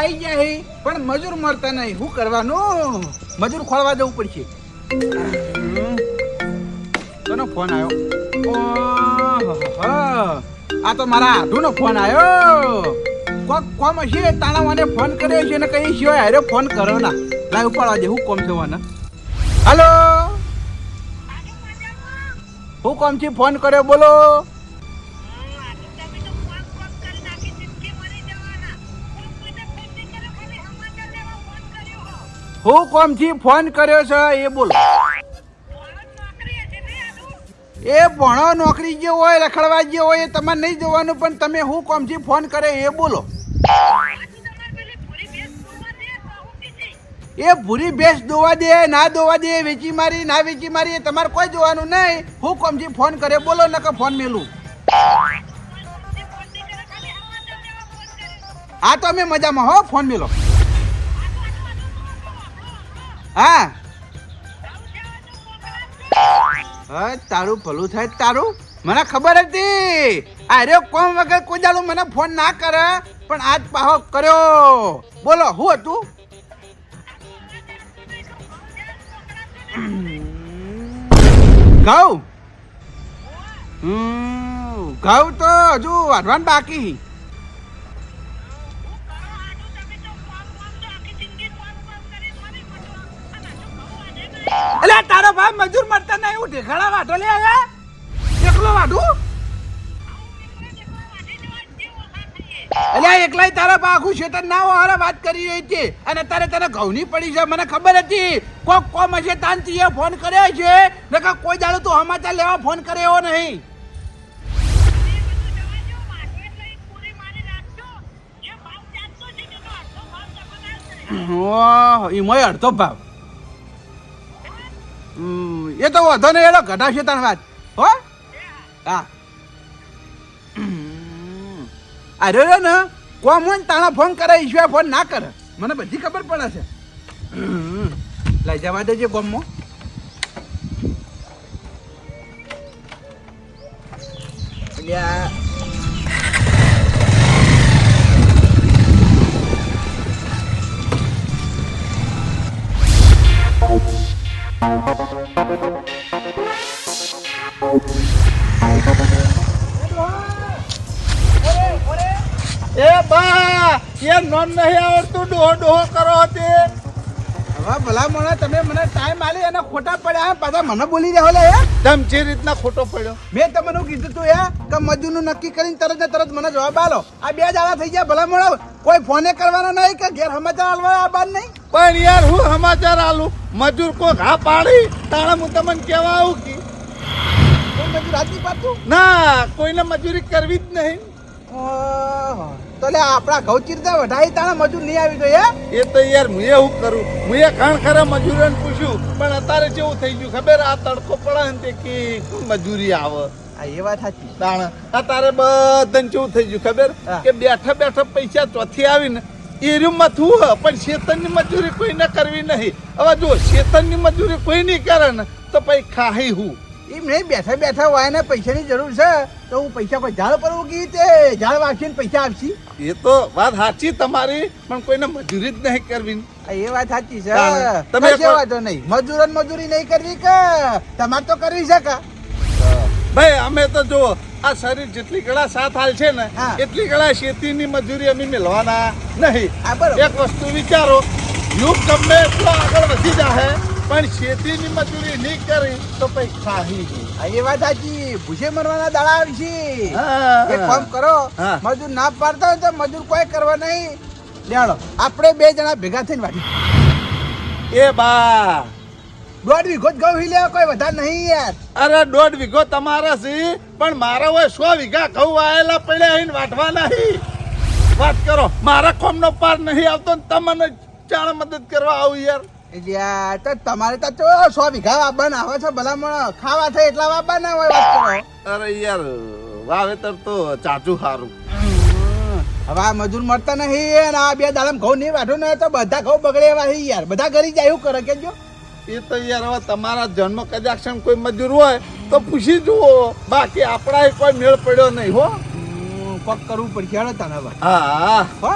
આવી ગયા પણ મજૂર મળતા નહીં. શું કરવાનું? મજૂર ખોળવા જવું પડશે. કોનો ફોન આવ્યો? આ તો મારા આધુનો ફોન આવ્યો. કોક કોમ હશે, તાણા મને ફોન કર્યો છે ને કઈ સિવાય હારે ફોન કરો ના. લાઈ ઉપાડવા દે, હું કોમ છે હાલો? હું કોમથી ફોન કર્યો, બોલો? હું કોમથી ફોન કર્યો છે, એ બોલો. એ ભણો, નોકરી જે હોય, રખડવા જે હોય, એ તમારે નહીં જોવાનું, પણ તમે હું કોમથી ફોન કરે એ બોલો. એ ભૂરી ભેંસ દોવા દે, ના દોવા દે, વેચી મારી, ના વેચી મારી, એ તમારે કોઈ જોવાનું નહીં. હું કોમથી ફોન કરે બોલો ન કે ફોન મેલું. આ તો અમે મજામાં હો, ફોન મેલો. હા. હા, તારું ભલું થાય તારું? મને ખબર હતી. અરે કોમ વગર કોઈ દાડો મને ફોન ના કરે, પણ આજ પાહો કર્યો. બોલો, હું હતું? ઘઉં? ઘઉં તો હજુ વાઢવાનું બાકી. એટલે તારો ભાઈ મજૂર મળતા નહીં, હું ઢેખાડા વાઢો લે આયા? એકલો વાઢું? એટલે એકલાય તારા બા આખું શેતર ના હોય વાત કરી રહી છે અને તારે તને ઘઉંની પડી છે, મને ખબર હતી. કોક કોમ હશે તાનથી એ ફોન કર્યો છે. નકર કોઈ દાડો તું સમાચાર લેવા ફોન કરે એવો નહીં. ઓહ, એમાંય અડધો ભાવ. એ તો વધો ને એનો ઘટાશે તને વાત હો હા. અરે રે ને, કોમ હોય તાણા ફોન કરે ઈશ્વર ફોન ના કરે મને બધી ખબર પડે છે. લઈ જવા દેજે ગોમમાં અલ્યા એ બા એ નોન નહીં આવડતું ડોહો ડોહો કરો તે. હવે ભલા મને તમે મને ટાઈમ આલી અને ખોટા પડ્યા પાછા મને બોલી રહ્યા લે હે? તમ જે રીતના ખોટો પડ્યો. મેં તમને કીધું તું યાર કે મજૂરનું નક્કી કરીને તરત ને તરત મને જવાબ આલો. આ બે દાડા થઈ ગયા ભલા મળો કોઈ ફોને કરવાનો નહીં કે ઘેર સમાચાર આલવા આ બાર નહીં પણ યાર હું સમાચાર આલું? મજૂર કોક હા પાડી? તાણે હું તમને કહેવા આવું કે? મજૂર હાથ પાડતું? ના કોઈને મજૂરી કરવી જ નહીં. તો એટલે આપણા ઘઉં ચીરતા વધારી તાણે મજૂર નહીં આવી જોઈએ એ તો યાર હું એવું કરું. હું એ ખાણ ખરા મજૂરોને પૂછ્યું પણ અત્યારે કેવું થઈ ગયું ખબર? આ તડકો પડે ને તે કે મજૂરી આવે. આ એ વાત સાચી. તાણ અત્યારે બધાને કેવું થઈ ગયું ખબર? કે બેઠા બેઠા પૈસા ચોથી આવીને એ રૂમમાં થવું હ પણ શેતનની મજૂરી કોઈને કરવી નહીં. હવે જો શેતનની મજૂરી કોઈ નહીં કરે ને તો પછી ખાહી હું. એમ નહીં બેઠા બેઠા હોય ને પૈસાની જરૂર છે તો હું પૈસા કોઈ ઝાડ પર ઉગી તે ઝાડ વાંચીને પૈસા આપશી? એ તો વાત સાચી તમારી પણ કોઈને મજૂરી જ નહીં કરવી. એ વાત સાચી છે. તમે વાંધો નહીં. મજૂર મજૂરી નહીં કરવી કે તમારે તો કરવી છે કા? ભાઈ અમે તો જો આ શરીર જેટલી કળા સાથ હાલ છે ને. એટલી ગળા ખેતીની મજૂરી અમે મેળવાના નહીં. એક વસ્તુ વિચારો યુગ ગમે એટલો આગળ વધી જાહે પણ શેતીની મજૂરી નહીં કરી તો પછી ખાહી એ વાત સાચી. ભૂસે મરવાના દાડા આવી છે. એક કામ કરો મજૂર ના પાડતા હોય તો મજૂર કોઈ કરવા નહીં. લેડો આપણે બે જણા ભેગા થઈને વાટી એ બા દોઢ વીઘો જ ઘઉં લેવા કોઈ વધારે નહીં યાર. અરે દોઢ વીઘો તમારા સી પણ મારા હોય સો વીઘા ઘઉં આયેલા પડ્યા અહીં વાટવા નહીં વાત કરો મારા ખોમનો પાર નહીં આવતો ને તમને ચાણ મદદ કરવા આવું યાર. યાર તો તમારે તો ચો સો વીઘા વાવવાના આવે છે ભલામણ ખાવા થાય એટલા વાવવાના હોય વાત કરો. અરે યાર વાવેતર તો ચાચું સારું હવે આ મજૂર મળતા નહીં અને આ બે દાડમ ઘઉં નહીં વાઢો ને તો બધા ઘઉં બગડે એવા યાર. બધા ઘરી જાય એવું કરે કેજો. એ તો યાર હવે તમારા જન્મ કદાચ કોઈ મજૂર હોય તો પૂછી જુઓ. બાકી આપણા કોઈ મેળ પડ્યો નહીં હો. કોક કરવું પડશે હેડો તને હા હો.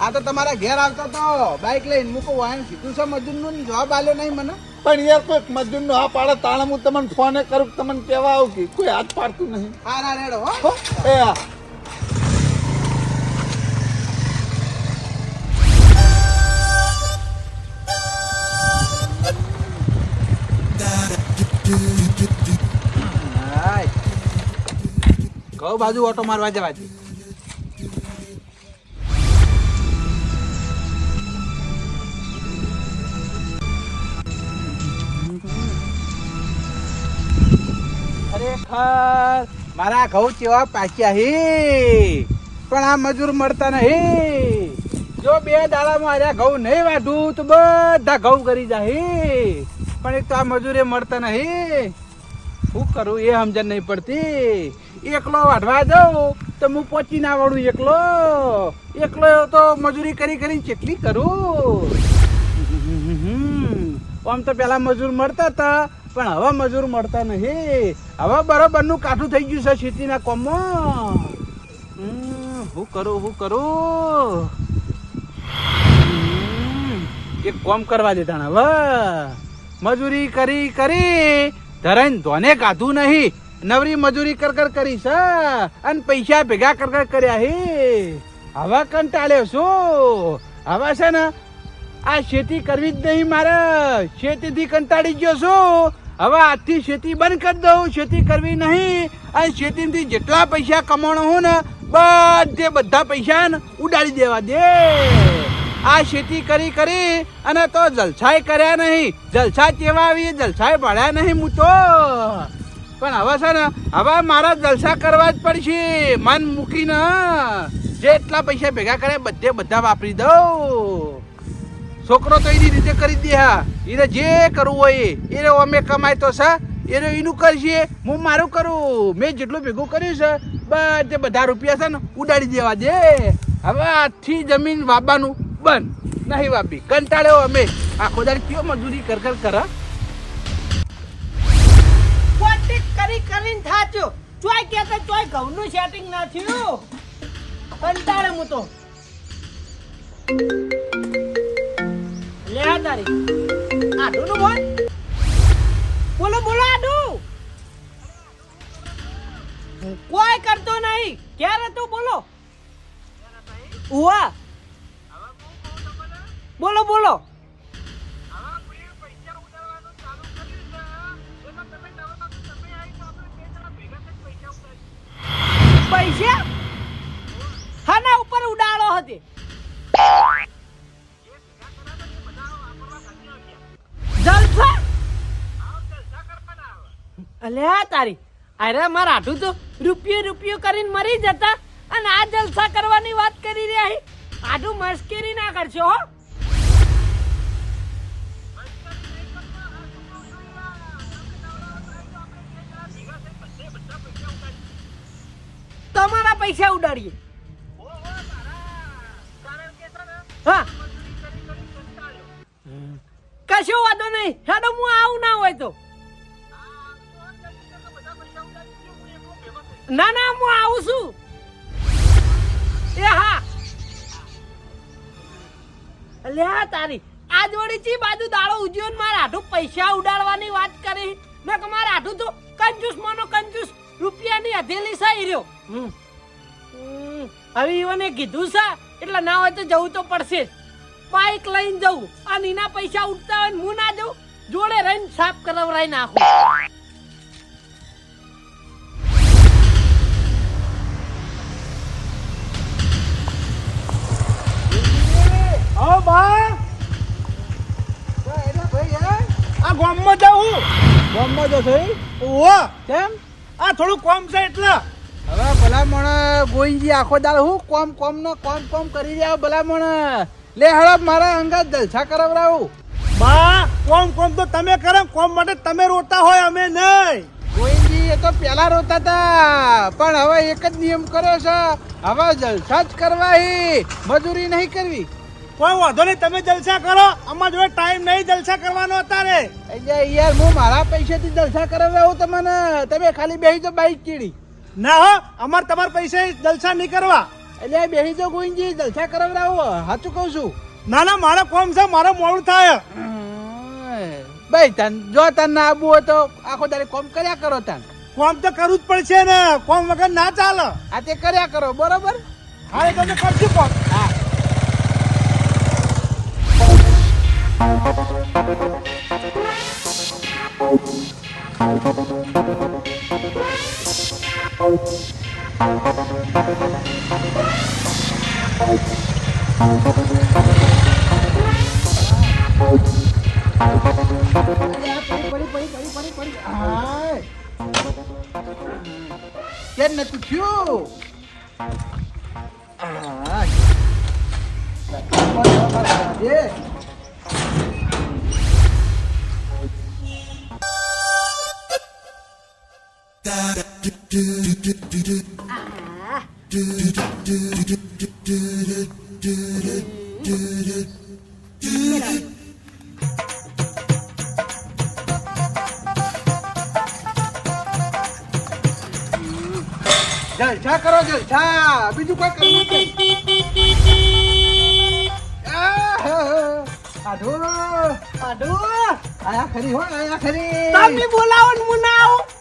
આ તો તમારા ઘેર આવતો તો બાઇક લઈને મૂકો વાહન સીધું છે મજૂરનું ને જવાબ આલ્યો નહીં મને. પણ યાર કોઈક મજૂર નો હા પાડે તાણે હું તમને ફોને કરું તમને કહેવા આવું કે કોઈ હાથ પાડતું નહીં. રેડો હો. હો. એ હા. ઘઉં બાજુ ઓટો મારવા જવા દે. ખરેખર મારા ઘઉં ચેવા પાક્યા હે. પણ આ મજૂર મળતા નહીં. જો બે દાડામાં આર્યા ઘઉં નહીં વાઢું તો બધા ઘઉં કરી જાય પણ એક તો આ મજૂરે મળતા નહીં. શું કરું, એ સમજણ નહીં પડતી. એકલો વાઢવા જાઉં તો હું પહોંચી ના વળું એકલો એકલો તો મજૂરી કરી કરી કેટલી કરું? આમ તો પેલા મજૂર મળતા હતા, પણ હવે મજૂર મળતા નહીં. હવે બરોબરનું કાઠું થઈ ગયું છે ખેતીના કોમમાં. હું કરું હું કરું? એક કોમ કરવા દેતા હવે. મજૂરી કરી કરી, ધરાઈને ધોને કાઢું નહીં. નવરી મજૂરી કર કર છે અને પૈસા ભેગા કર કર કર્યા હે. હવે કંટાળ્યો છો. હવે છે ને, આ ખેતી કરવી જ નહીં મારે. ખેતીથી કંટાળી ગયો છું. હવે આજથી ખેતી બંધ કરી દઉં ખેતી કરવી નહીં. અને ખેતીથી જેટલા પૈસા કમાણો હું ને, બધે બધા પૈસા ઉડાડી દેવા દે. આ ખેતી કરી કરી અને તો જલસાય કર્યા નહીં. જલસા કેવા આવી જલસાય ભળ્યા નહીં હું તો. પણ હવે છે ને, હવે મારા જલસા કરવા જ પડશે. મન મૂકીને જેટલા પૈસા ભેગા કરે બધે બધા વાપરી દઉં. છોકરો તો એની રીતે કરી દે હા. એને જે કરવું હોય. એને અમે કમાય તો છે. એને એનું કરશે. હું મારું કરું. મેં જેટલું ભેગું કર્યું છે, બધે બધા રૂપિયા છે ને ઉડાડી દેવા દે. હવે આથી જમીન વાપવાનું બંધ. નહીં વાપી. કંટાળ્યો અમે. આખો દાડી કયો મજૂરી કર કર કર કરી કરીને થાચ્યો. ચોય કે તો ચોય ઘઉંનું સેટિંગ ના થયું. કંટાળે હું લે તારી. આડું નું બોલ. બોલો બોલો આડું. કોઈ કરતો નહીં. ક્યારે તું બોલો? ઉવા. બોલો બોલો. પૈસા? હાના ઉપર ઉડાડો હતી જલસા? અલ્યા તારી. અરે મારા તો રૂપિયો રૂપિયો કરીને મરી જતા. અને આ જલસા કરવાની વાત કરી રહ્યા આઠું મસ્કરી ના કરશો હો. તમારા પૈસા ઉડાડીએ. કશો વાંધો નહીં. હેડો, હું આવું ના હોય તો. ના ના, હું આવું છું. એ હા. લે, હા, તારી. આ જોડી ચી બાજુ દાડો ઉજ્યો ને મારા હાથું પૈસા ઉડાડવાની વાત કરી? મેં કે મારા હાથું તો કંજૂસ, માનો કંજૂસ. રૂપિયાની હથેલી સાઈ રહ્યો. હમ. હમ. હવે ઈવને કીધું છે એટલે ના હોય તો જવું તો પડશે. બાઈક લઈને જવું. અને એના પૈસા ઉઠતા હોય હું ના જઉં જોડે રહીને સાફ કરાવરાઈ નાખું. હા બા! આ ગામમાં જાઉં. ગામમાં જો થઈ ઓહો કેમ? આ થોડું કોમ છે એટલે. હવે ભલામણ ગોઈનજી આખો દાળ હું કોમ કોમ નો કોમ કોમ કરી રહ્યા ભલામણ. લે હળપ મારા અંગત જલસા કરાવરાવું બા કોમ કોમ તો તમે કરો કોમ માટે તમે રોતા હોય અમે નહીં. ગોવિંદજી એ તો પેલા રોતા હતા પણ હવે એક જ નિયમ કર્યો છે. હવે જલસા જ કરવા મજૂરી નહીં કરવી. કોઈ વાંધો નહીં તમે જલસા કરો. અમારા જોડે ટાઈમ નહીં જલસા કરવાનો અત્યારે. એટલે યાર હું મારા પૈસાથી જલસા કરાવડાવું તમને? તમે ખાલી બેસી તો બાઈક ચીડી. ના હો અમારે તમારા પૈસે જલસા નહીં કરવા. એટલે બેસી જો ગોઈનજી જલસા કરાવડાવો સાચું કહું છું. ના ના મારે કોમ છે મારે મોડું થાય. ભાઈ તન જો તન ના આવવું હોય તો આખો દાડે કોમ કર્યા કરો તન. કોમ તો કરવું જ પડશે ને. કોમ વગર ના ચાલે. આ તે કર્યા કરો બરોબર? હા એ તમે કરશું કોમ. હા કેમ નતું થયું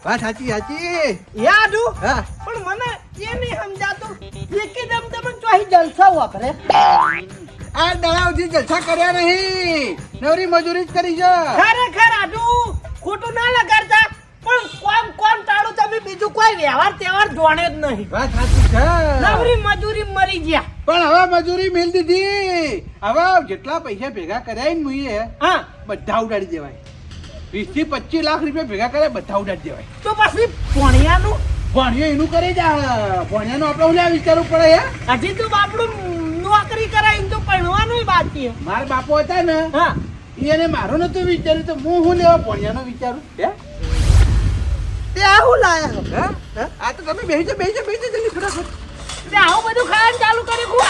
વાત સાચી સાચી. યાદુ હા. પણ મને એ નહીં સમજાતું. એકદમ તમે ચોહી જલસા વાપરે આ દડાવથી જલસા કર્યા નહીં. નવરી મજૂરી જ કરી છે. ખરેખર આડુ ખોટું ના લગાડતા. પણ કોમ કોમ ટાળું તમે બીજું કોઈ વ્યવહાર તહેવાર જોણે જ નહીં. વાત સાચી છે. નવરી મજૂરી મરી ગયા. પણ હવે મજૂરી મિલ દીધી. હવે જેટલા પૈસા ભેગા કર્યા ને મુઈએ હા. બધા ઉડાડી દેવાય. વીસથી પચીસ લાખ રૂપિયા ભેગા કરે બધા ઉડાડી દેવાય. તો પછી ભણિયાનું? ભણ્યો એનું કરે જા ભણ્યાનું આપણે ઓલા વિચારવું પડે હે? હજી તો બાપડું નોકરી કરાય તો ભણવાનું બાકી. મારા બાપો હતા ને હા. એને મારું નતું વિચાર્યું તો હું હું લેવા ભણ્યાનું વિચારું? હે તે હું લાયા હે? આ તો તમે બેસી જાઓ, બેસી જાઓ, બેસી જાઓ જલ્દી ફટાફટ. તે આવું બધું ખાવાનું ચાલુ કર્યું હું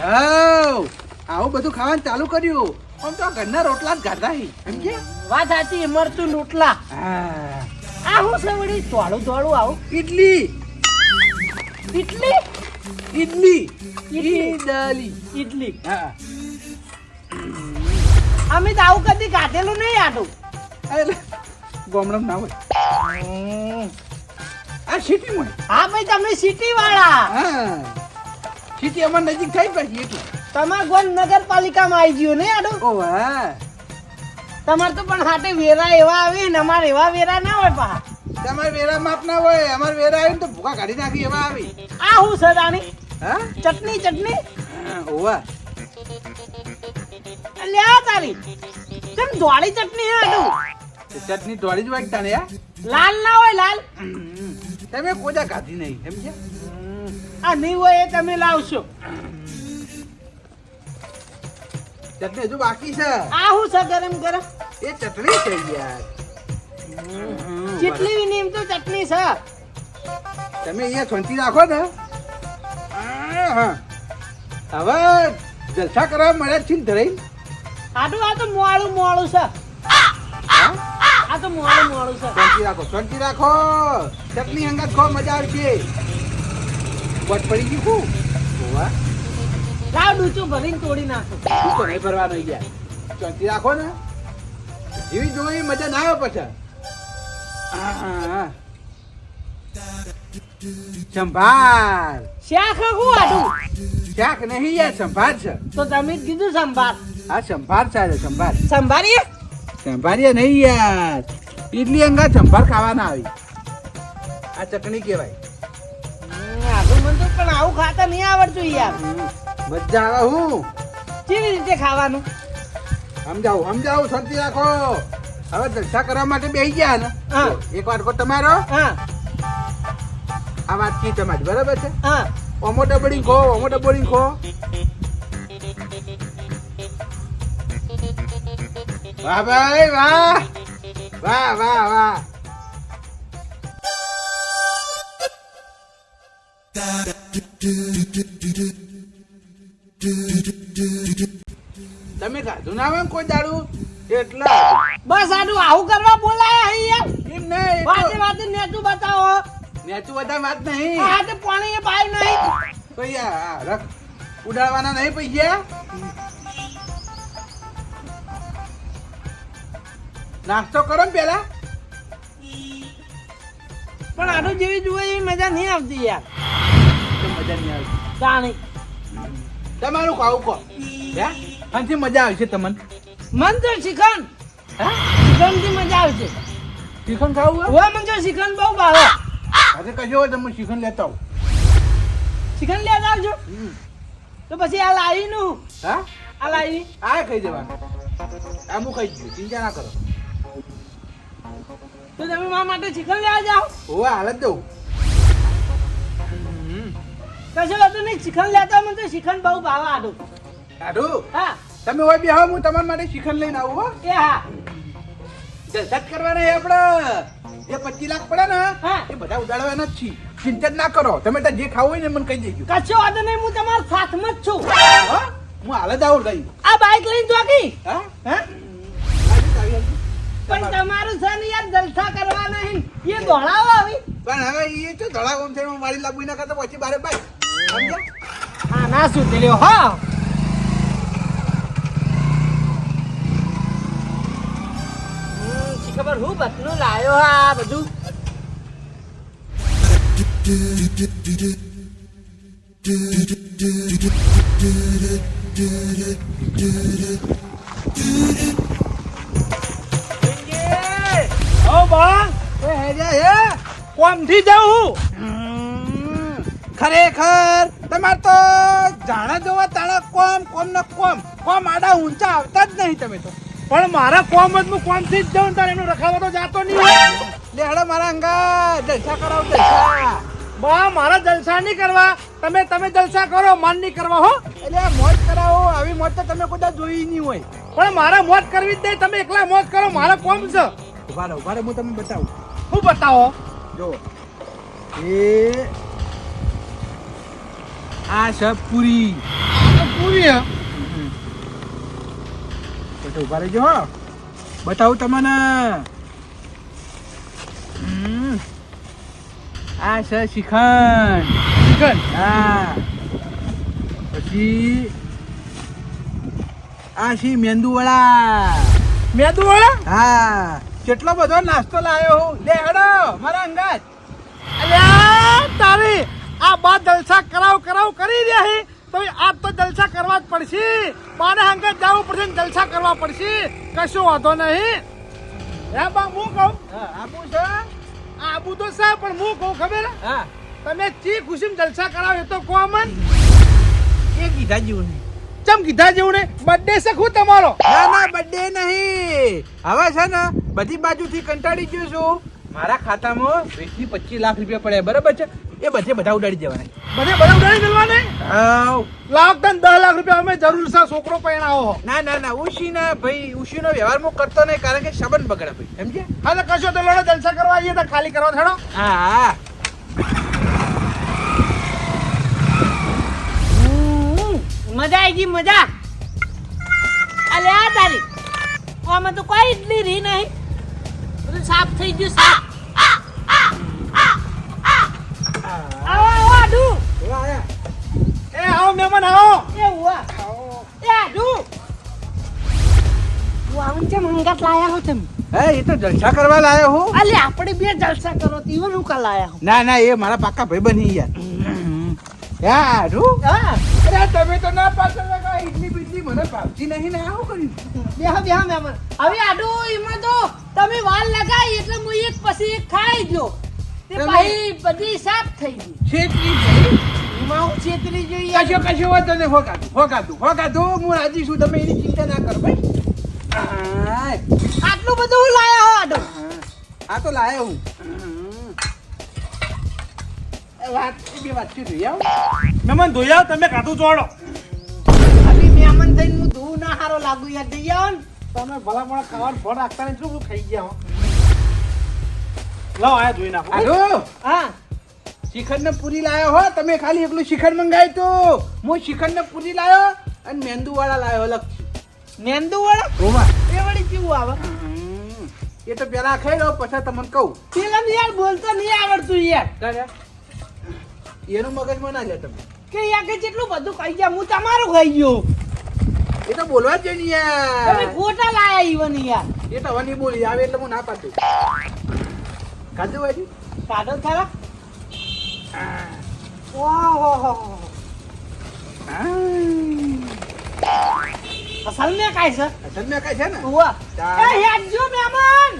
લાવ. આવું બધું ખાવાનું ચાલુ કર્યું. આમ તો ઘરના રોટલા જ ગાધા હી. સમજે વાત સાચી મરતું લૂટલા આ હું છે વળી તોડું આવું. ઇડલી ઇડલી ઇડલી ઇડલી. ઈડલી. ઇડલી હા. અમે તો આવું કદી કાઢેલું નહીં આટું એટલે ગોમડમ ના હોય. આ સિટી માં હા ભાઈ તમે સિટી વાળા હા. સિટી અમાર નજીક થઈ પછી એટલે. તમાર ગોન નગરપાલિકામાં આવી ગયું ને આડું? ઓ હા. તમાર તો પણ હાટે વેરા એવા આવે ને અમારે એવા વેરા ના હોય પા તમારે વેરા માપ ના હોય. અમારે વેરા આવે તો ભૂખા કાઢી નાખી એવા આવી. આ હું સદાણી હા? ચટણી ચટણી? ઓવા લે આ તારી. કેમ ધોળી ચટણી હે આડું? ચટણી દોડી જ વાગતા ને લાલ ના હોય લાલ. તમે કોજા કાઢી નહીં સમજ્યા આ નહીં હોય એ તમે લાવશો. ચટણી હજુ બાકી છે? આ હું છે ગરમ ગરમ? એ ચટણી છે યાર. ચટણી ની એમ તો ચટણી છે. તમે અહીંયા શાંતિ રાખો ને. હવે જલસા કરવા મળ્યા છે ધરાઈ. આડું આ તો મોડું મોડું છે. આ તો મોડું મોડું છે. શાંતિ રાખો શાંતિ રાખો. ચટણી અંગત ખો મજા આવશે. વટ પડી ગયું ઓવા લાવ ડૂચું ભરીને તોડી નાખો. શું તો નહીં ભરવાનો યાર શાંતિ રાખો ને. જેવી જોઈ મજા ના આવે પછી. હા, હા, હા. સંભાર શાખ હું આડું શાખ નહીં યાર સંભાર છે. તો તમે કીધું સંભાર આ સંભાર છે સંભાર સંભારીએ સંભારીએ નહીં યાર. ઇડલી અંગા સંભાર ખાવાના આવી. આ ચટણી કહેવાય. મને તો પણ આવું ખાતા નહીં આવડતું યાર. મજા આવે હું? કેવી રીતે ખાવાનું? સમજાવું સમજાવું શાંતિ રાખો. હવે જલસા કરવા માટે બેસી ગયા ને. એક વાર તમારો? હા. આ વાત કી તમારી બરાબર છે? હા. ઓમો ડબડી ખો ઓમો ડબડી ખો. વાહ ભાઈ વાહ. વાહ વાહ વાહ. તમે ખાધું ના આવે કોઈ દાડું? એટલા. બસ આનું આવું કરવા બોલાયા હે યાર. એમ નહીં વાતે વાતે નેચું બતાવો નેચું બધા વાત નહીં. આ તો પાણી એ પાય નહીં. તો રખ. ઉડાડવાના નહીં પૈસા નાસ્તો કરો ને પેલા. પણ આનું જેવી જુએ એવી મજા નહીં આવતી યાર. મજા નહીં? તાણી તમારું ખાવું કહો. હે? આનાથી મજા આવશે તમને? મન તો શિખંડ હા? શિખંડથી મજા આવશે. શિખંડ ખાવું હોય? મને તો શિખંડ બહુ ભાવે. આજે કશો હોય તમે શિખંડ લેતા આવો. શિખંડ લેતા આવજો. તો પછી આ લાવી નું હા? આ લાવી. આ ખાઈ દેવાનું. આબુ ખાઈ દઉં ચિંતા ના કરો. તો તમે મારા માટે શિખંડ લેવા જાઓ. હોવા હાલ જ દઉં. કશો હતું નહીં શિખંડ લેતા મને તો શિખંડ બહુ ભાવ આડું. સારું હા. તમે હોય બે હું તમારા માટે શિખંડ લઈને આવું હો. એ હા. જલસા કરવાના આપણે જે પચીસ લાખ પડે ને હા. એ બધા ઉડાડવાના જ છીએ. ચિંતા ના કરો. તમે જે ખાવું હોય ને મને કહી દેજો. કશો વાંધો નહીં હું તમારા સાથમાં જ છું. હા? હું હાલ જ આવું લઈ આ બાઇક લઈને જોકી હા? હા. પણ તમારું છે ને યાર જલસા કરવા નહીં એ દોડાવો આવી. પણ હવે એ તો ધડા છે મારી લાગુ ના કરતા પછી બારે સમજ્યા હા ના શું લ્યો હા. ખબર હું બતનું લાયો આ બધું? કોમથી જાઉં ખરેખર તમારે તો જાણા જોવા તાણા કોમ કોમ ને કોમ. કોમ આડા ઊંચા આવતા જ નહીં તમે તો. પણ મારા કોમ જ હું કોમથી જ જાઉં તારે એનો રખાવો તો જાતો નહીં હોય. લે હડો મારા અંગા જલસા કરાવ જલસા. બા મારા જલસા નહીં કરવા. તમે તમે જલસા કરો માન નહીં કરવા હો. એટલે મોજ કરાવો આવી મોજ તો તમે કોઈ જોઈ નહીં હોય. પણ મારે મોજ કરવી જ નહીં તમે એકલા મોજ કરો મારા કોમ છે. ઊભા રહો ઊભા રહો હું તમને બતાવું. હું બતાવો? જો એ આ છે પૂરી. પૂરી. તો ઊભા રહેજો હો. બતાવું તમને. આ છે શ્રીખંડ. ચિકન હા. પછી આ છે મેંદુવાળા મેંદુવાળા હા. કેટલો બધો નાસ્તો લાવ્યો હું. લે હેડો મારા અંગાત. અલ્યા તારી આ બા જલસા કરાવ કરાવ કરી રહ્યા છે. તો આ તો જલસા કરવા જ પડશે. બાને હંગે જવું પડશે જલસા કરવા પડશે. કશું વાંધો નહીં. હે બા હું કહું? આબુ છે? આબુ તો છે પણ હું કહું ખબર? હા. તમે ચી ખુશીમ જલસા કરાવ એ તો કોમન એ કીધા જેવું નહીં. ચમ કીધા જેવું ને બર્થડે છે ખુદ તમારો. ના ના બર્થડે નહીં. હવે છે ને બધી બાજુથી કંટાળી ગયો છું. મારા ખાતામાં વીસથી પચીસ લાખ રૂપિયા પડ્યા. બરાબર છે? એ બધે બધા ઉડાડી દેવાના. બધે બધા ઉડાડી દેવાના? હાવ. લાખ તન દસ લાખ રૂપિયા અમે જરૂર છે છોકરો પહેણાવો હો. ના ના ના ઉશીના ભાઈ ઉશીનો વ્યવહાર હું કરતો નહીં કારણ કે સંબંધ બગડે ભાઈ. સમજે હા તો કશો તો લડો જલસા કરવા આવીએ તો ખાલી કરવા થડો હા હા. મજા આવી ગઈ મજા. અલે આ તારી. આમાં તો કોઈ ઇડલી રહી નહીં. બધું સાફ થઈ ગયું સાફ આવો આવો આડુ એવા આયા. એ આવો મહેમાન આવો એ ઉવા એ આડુ હું છે મંગાત લાયા હો તમે હે એ તો જલસા કરવા લાયો હું? અલે આપણે બે જલસા કરો તો ઈવન હું કા લાયા હો. ના ના એ મારા પાકા ભાઈ બની યાર. યાર હું. અરે તમે તો ના પાડતા લગા ઇડલી બિડલી મને ભાવતી નહીં ને આવું કર્યું? બે હા મહેમાન હવે આડુ એમાં તો તમે વાલ લગાઈ એટલે હું એક પછી એક ખાઈ ગયો. તે ભાઈ બધી સાફ થઈ ગઈ. છેટલી ભાઈ છેતરી જોઈએ. કશો કશો વાંધો નહીં હોગાતું હોગાતું હોગાતું હું રાજી છું તમે એની ચિંતા ના કરો ભાઈ. આટલું બધું હું લાયા હો આડો. આ તો લાયો હું. એ વાત એ બે વાત છે જોઈ આવો? મહેમાન ધોઈ આવો તમે કાઢું ચોડો અભી મહેમાન થઈને હું ધૂ ના હારો લાગુ યાર દઈ આવો ને. તમે ભલા ભલા ખાવાનું ફળ રાખતા ને શું ખાઈ ગયા હો? લો આયા ધોઈ નાખો. હા. શિખંડ ને પૂરી લાયો હો તમે ખાલી એકલું શિખંડ મંગાવ્યું તું. હું શિખંડ ને પૂરી લાયો અને મેંદુ વાળા લાયો અલગ મેંદુ વાળા ઓવા એ વળી કેવું આવે? એ તો પેલા ખાઈ લો પછી તમને કહું. પેલા યાર બોલતો નહીં આવડતું યાર. કરે એનું મગજમાં ના લે તમે. કે યાર કે જેટલું બધું ખાઈ ગયા હું તમારું ખાઈ ગયો. એ તો બોલવા જ જોઈએ યાર. તમે ખોટા લાયા ઈવન યાર. એ તો હવે નહીં બોલી આવે એટલે હું ના પાડું ખાધું હોય કાઢો ખરા. ઓહો હો અસલ મેં કાંઈ છે? અસલ મેં કઈ છે ને? ચાલ. એ હેડ જો મહેમાન.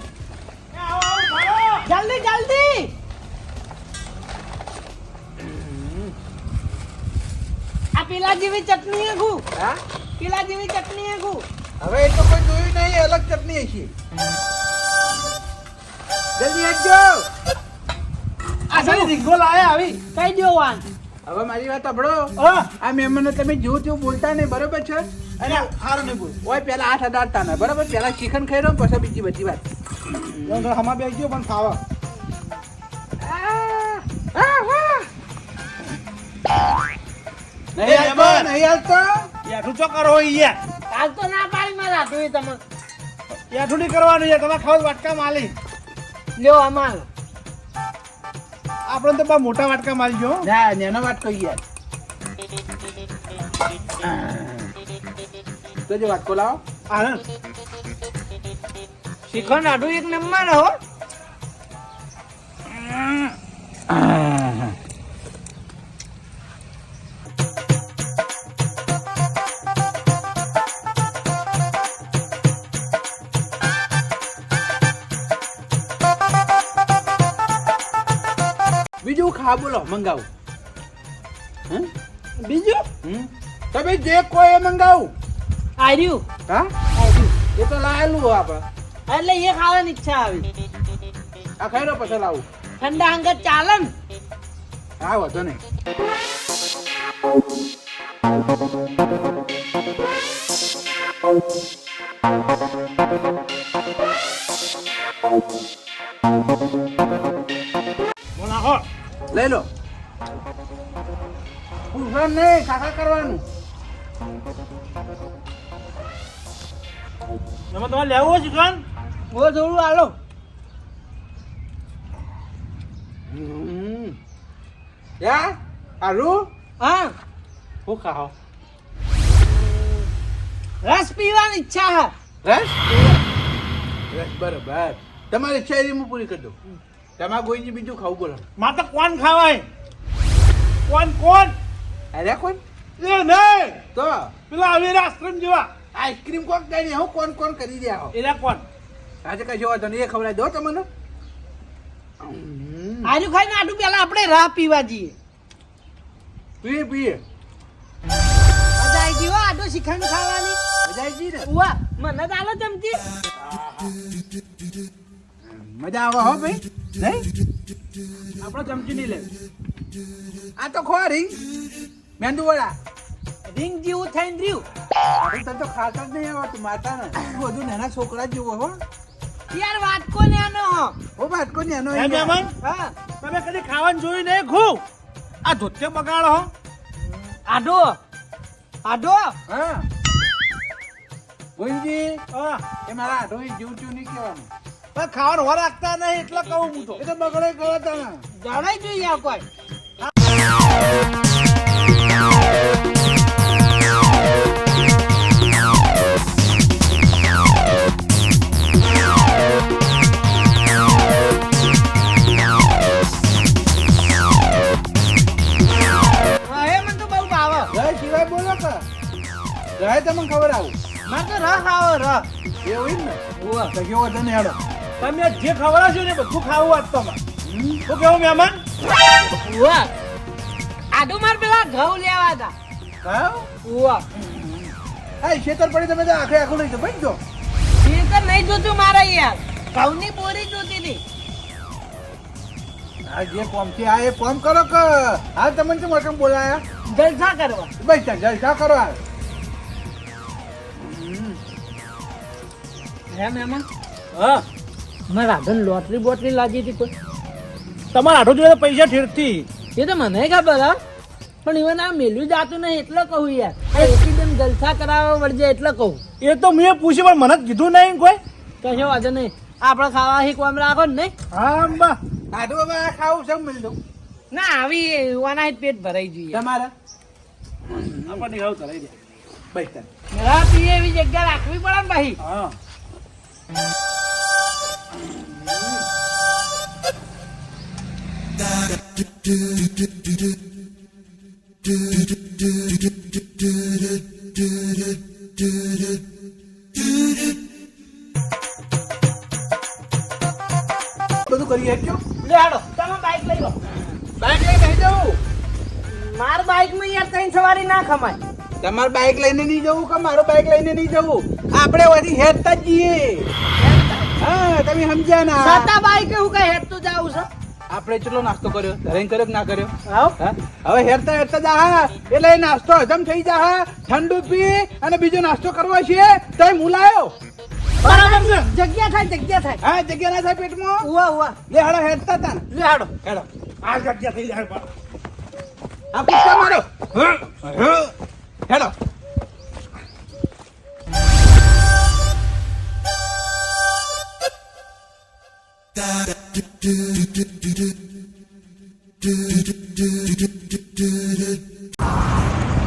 જલ્દી જલ્દી. આ પેલા જેવી ચટણી હે ગુ. હા? પેલા જેવી ચટણી હે ગુ. હવે એ તો કોઈ જોયું નહીં અલગ ચટણી હશે. જલ્દી આવજો આ સારી રીંગો લાયા આવી. કઈ દો વાન? હવે મારી વાત સાંભળો. હા આ મહેમાનો તમે જો તેવું બોલતા નહીં બરોબર છે? અને સારું નહીં બોલ. ઓય હાથ અડાડતા ને બરોબર? પેલા ચિકન ખાઈ રહ્યો પછી બીજી બધી વાત. હમા બે ગયો પણ ખાવા. નહીં મહેમાન. નહીં હાલતો. યાઠું ચો કરો યાર? હાલ તો ના પાડી મારા હાથું તમે. યાઠું નહીં કરવાનું યાર તમે ખાવ વાટકા માલી લ્યો અમાર આપણે તો બા મોટા વાટકા માલજો ના નેનો વાત યાર. તો જે વાટકો લાવો. આનંદ શિખંડ નાડું એક નંબર હો. બીજું બોલો મંગાવું. બીજું? તમે જે કોઈ એ મંગાવું. આર્યું. હા? આર્યું. એ તો લાયેલું હોય આપણે એટલે એ ખાવાની ઈચ્છા આવી. આ ખાઈ રહ્યો પછી લાવું. ઠંડા અંગત ચાલે ને? હા વધો નહીં. નાખો લઈ લો. પૂછવાનું નહીં ખાખા કરવાનું. તમારે લેવું હોય ચિકન બહુ થોડું હાલો. યા આરું હા. હું ખાઓ રસ પીવાની ઈચ્છા રસ? બરોબર. તમારી ઈચ્છા એની હું પૂરી કરી દઉં. તમારે કોઈની બીજું ખાવું બોલો. મારે તો કોણ ખાવાય? કોણ કોણ? અરે કોણ? એ નહીં. તો? પેલા અવીર આશ્રમ જેવા. આઈસ્ક્રીમ કોક કઈ હું કોણ કોણ કરી રહ્યા હો? એના કોણ? આજે કઈ જોવા નહીં એ ખવડાવી દો તમને. આજુ ખાઈને આટલું પેલા આપણે રાહ પીવા જઈએ. પીએ પીએ. મજા આવી હો આટો શિખંડ ખાવાની. મજા આવી ગઈ ને? ઉવા મને તો આલો ચમચી. મજા આવે હો ભાઈ. નહીં આપણે ચમચી નહીં લે. આ તો ખોરી મેંદુ વડા રીંગ જેવું થઈને રહ્યું. આપણે તને તો ખાતા જ નહીં આવતું માતા ને બધું નાના છોકરા જેવું હો. યાર વાત કોને આનો હો ઓ વાત કોઈ આનો હા. તમે કદી ખાવાનું જોયું નહીં? ખું આ ધોત્યો બગાડો હો. આડો. આડો. હા. ભોઈજી હા. એ મારા આડો જીવ જીવ નહીં કહેવાનું. પણ ખાવાનું હોર રાખતા નહીં એટલે કહું હું તો. એ તો બગડે ગયો તને. જાણાય જોઈએ આ કોઈ. હા, એ મને તો બહુ ભાવે. જય સિવાય બોલો કે જય તમને ખબર આવું. મારે તો રસ આવે રસ. એવું ને? ઉવા. તો કેવો તને હેડો? તમે જે ખવડાવશો ને બધું ખાવું આજ તમારે શું કેવું મહેમાન? ઉવા. આડો માર પેલા ઘઉં લેવા હતા હા ઉવા. હા ખેતર પડી તમે તો આખે આખું લઈ ભાઈ જો એ નહીં જોતું મારા યાર. ઘઉંની બોરી જોતી હતી. આ જે કોમ છે આ એ કોમ કરો કે હા તમને શું મોટમ બોલાયા? જલસા કરવા. ભાઈ ત્યાં જલસા કરવા આ. હે મહેમાન? હા. મારા રાધન લોટરી બોટરી લાગી હતી કોઈ. તમારા આઠો જોડે પૈસા ઠેરતી એ તો મને ખબર હા. પણ ઇવન આ મેલ્યું જાતું નહીં એટલે કહું યાર. એકદમ જલસા કરાવવા વળજે એટલે કહું. એ તો મેં પૂછ્યું પણ મને કીધું નહીં કોઈ. કશો વાંધો નહીં. આપણે ખાવા હી કોમ રાખો ને નહીં? હા અંબા. આઠો બા આ ખાવું છે મિલ દઉં. ના આવી યુવાના પેટ ભરાઈ જોઈએ તમારા? આપણને ખાવું ધરાઈ દે ભાઈ તને પીએ એવી જગ્યા રાખવી પડે ને ભાઈ. હા. બધું કરી આપ્યો લે હાડો તમે બાઈક લઈ લો. બાઈક લઈને નહીં જવું. માર બાઈકમાં યાર ત્રણ સવારી ના ખમાય. તમારે બાઈક લઈને નહીં જવું કે મારો બાઈક લઈને નહીં જવું? આપણે વધી હેરતા જ જઈએ. હા તમે સમજ્યા ના. સાતા કે હું કઈ હેડ તો જાઉં છે? આપણે ચલો નાસ્તો કર્યો? ધરેન કર્યો કે ના કર્યો? હવે હેરતા હેરતા જા હા. એટલે એ નાસ્તો હજમ થઈ જા હા. ઠંડુ પી અને બીજો નાસ્તો કરવો છે. તો મુલાયો બરાબર જગ્યા થાય જગ્યા થાય. હા જગ્યા ના થાય પેટમાં? ઉવા ઉવા. લે હાડો હેરતા તા લે હાડો હેડો આ જગ્યા થઈ જાય આ કુસ્તા મારો. હેડો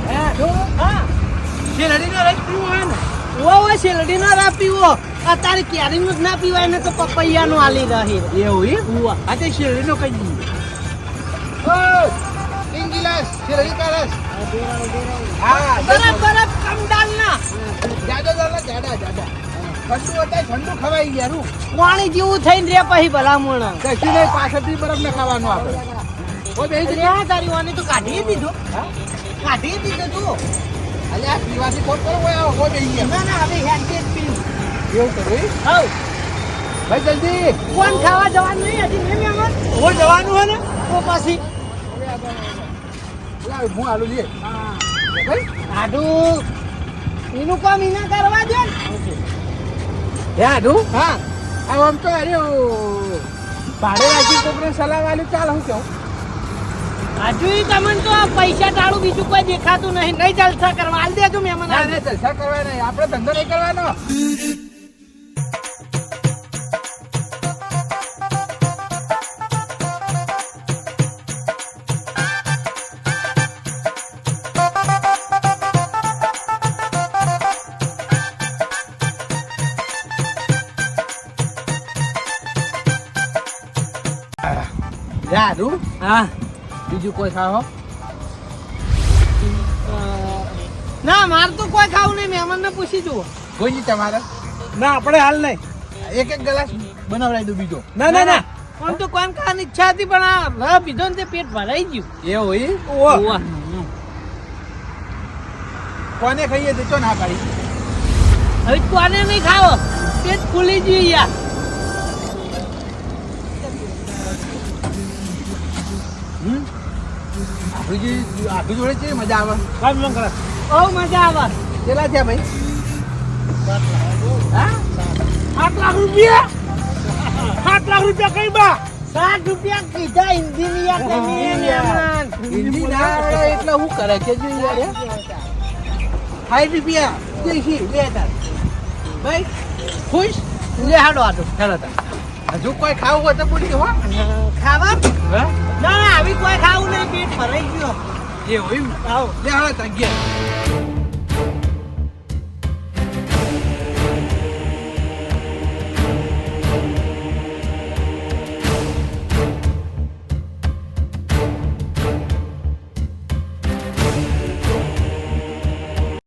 હે, જો. ને શેલડી પીવાય ને તો પપૈયાનું આલી રહી એવું એમ? ઉવા આ કઈ દઈએ. ઓય, તીન ગિલાસ શેરડી કા રસ. હા, જાડા જાડા જાડા જાડા ઠંડુ હતા ઠંડુ ખવાઈ ગયા રૂ. પાણી જેવું થઈને રે પછી ભલામણ. કશું નહીં પાછળથી બરફ ને ખાવાનું આપણે કોઈ બેસી રે તારી વાની તો કાઢી દીધો. કાઢી દીધો તું. અલ્યા આ પીવાથી કોણ કરો હોય આવો કોઈ બેસી ના ના હવે હેડ પીવું. એવું કરું? ભાઈ જલ્દી. કોણ ખાવા જવાનું નહીં હજી મેં જવાનું હે ને? તો પછી. હું આલુ લે? ભાઈ? આડું. એનું કામ એના કરવા દે ને. હે આડું હા. આમ તો અરે ભાડે રાખી કોકને સલાહ વાલી ચાલ હું કેવું હજુ તમને તો પૈસા ટાળું બીજું કોઈ દેખાતું નહીં. નહીં જલસા કરવા. આલ દેજો મહેમાન. જલસા કરવા નહીં. આપણે ધંધો નહીં કરવાનો. હા? બીજું કોઈ ખાવ ના મારે તો કોઈ ખાવું નહીં. મહેમાન ને પૂછી જુઓ. કોઈ નહીં તમારે? ના આપણે હાલ નહીં. એક એક ગ્લાસ બનાવડાવી દઉં બીજો. ના ના ના. આમ તો કોણ ખાવાની ઈચ્છા હતી પણ આ રહ પીધો ને તે પેટ ભરાઈ ગયું. એ હોય ઓહો. કોને ખાઈએ તો ચો ના પાડી? હવે કોને નહીં ખાવો? પેટ ફૂલી ગયું યાર. જે આપણું જોડે છે મજા આવે? કામ ન કરે બહુ મજા આવે. કેટલા થયા ભાઈ? હા? સાત લાખ રૂપિયા? સાત લાખ રૂપિયા કઈ બા? સાત રૂપિયા કીધા હિન્દી ની યાર હિન્દી ના એટલે હું કરે છે જો યાર? સાઠ રૂપિયા. દેશી બે તાર. ભાઈ ખુશ? લે હાડો હાડો ચાલો હજુ કોઈ ખાવું હોય તો બોલી હો. ખાવા? હા. ના આવી કોઈ ખાવું નહીં પેટ ભરાઈ ગયો. એવું એમ આવો. લે હવે તાર ગયા